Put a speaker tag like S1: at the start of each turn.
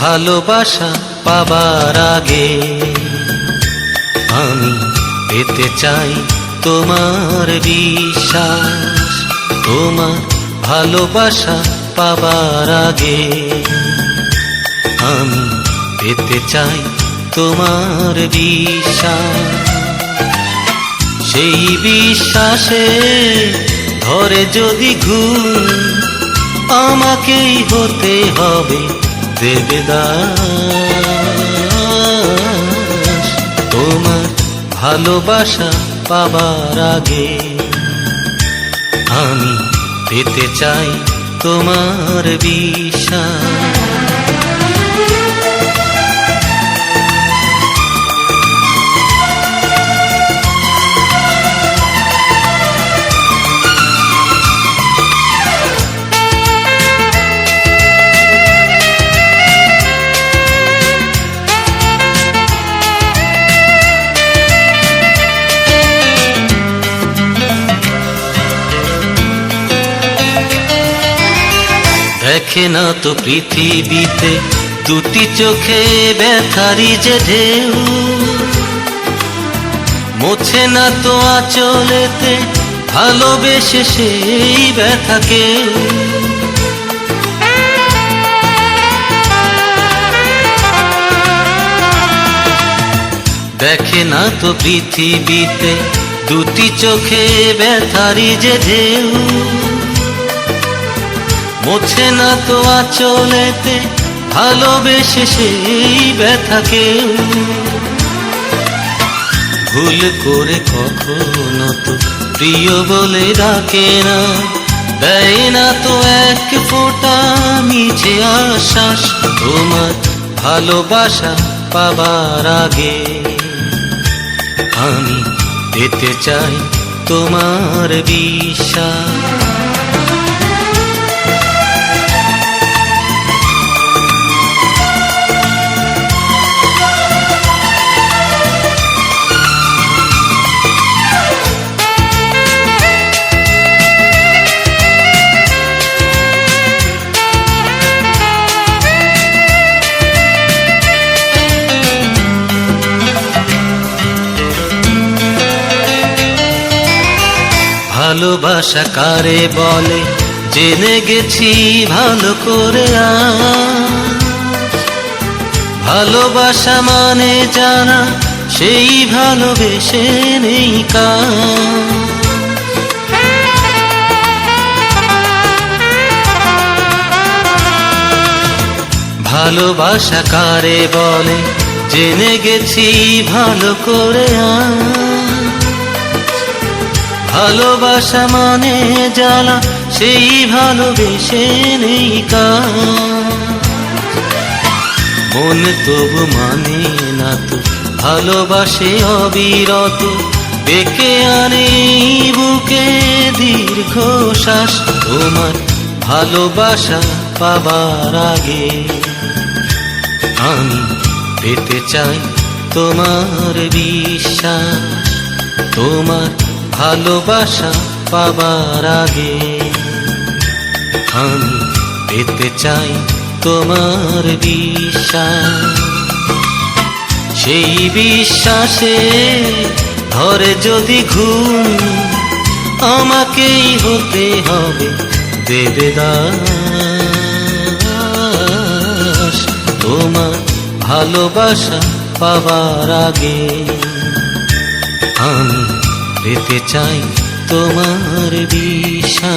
S1: ভালোবাসা পাবার আগে আমি পেতে চাই তোমার বিশ্বাস, তোমার ভালোবাসা পাবার আগে আমি পেতে চাই তোমার বিশ্বাস। সেই বিশ্বাসে ধরে যদি ঘুম, আমাকেই হতে হবে দেবেদাস তোমার ভালোবাসা পাবার আগে আমি পেতে চাই তোমার বিশ্বাস দেখে না তো পৃথিবীতে, দুটি চোখে ব্যথারি যে ঢেউ। মোছে না তো আচলেতে ভালোবেসে সেই ব্যথাকে। দেখে না তো পৃথিবীতে, দুটি চোখে ব্যথারি যে ঢেউ। মোছে না তো আচলেতে ভালোবেসে সেই ব্যথাকে। ভুল করে কখনো তো প্রিয় বলে ডাকে না, দেয় না তো এক ফোঁটা মিছে আশ্বাস তোমার ভালোবাসা পাবার আগে। আমি পেতে চাই তোমার বিশ্বাস। ভালোবাসা কারে বলে জেনে গেছি ভালো করে। ভালোবাসা মানে জানা, সেই ভালোবেসে নেই কা ভালোবাসা কারে বলে জেনে গেছি ভালো করে আজ। ভালোবাসা মানে জ্বালা, সেই ভালোবেসে নেই। মন তবু মানে না তো, ভালোবাসে অবিরত ডেকে আনে বুকে দীর্ঘ শ্বাস, তোমার ভালোবাসা পাবার আগে আমি পেতে চাই তোমার বিশ্বাস, তোমার ভালোবাসা পাবার আগে আমি পেতে চাই তোমার বিশ্বাস। সেই বিশ্বাসে ধরে যদি ঘুম, আমাকেই হতে হবে দেবেদাস। তোমার ভালোবাসা পাবার আগে আমি পেতে চাই তোমার বিষা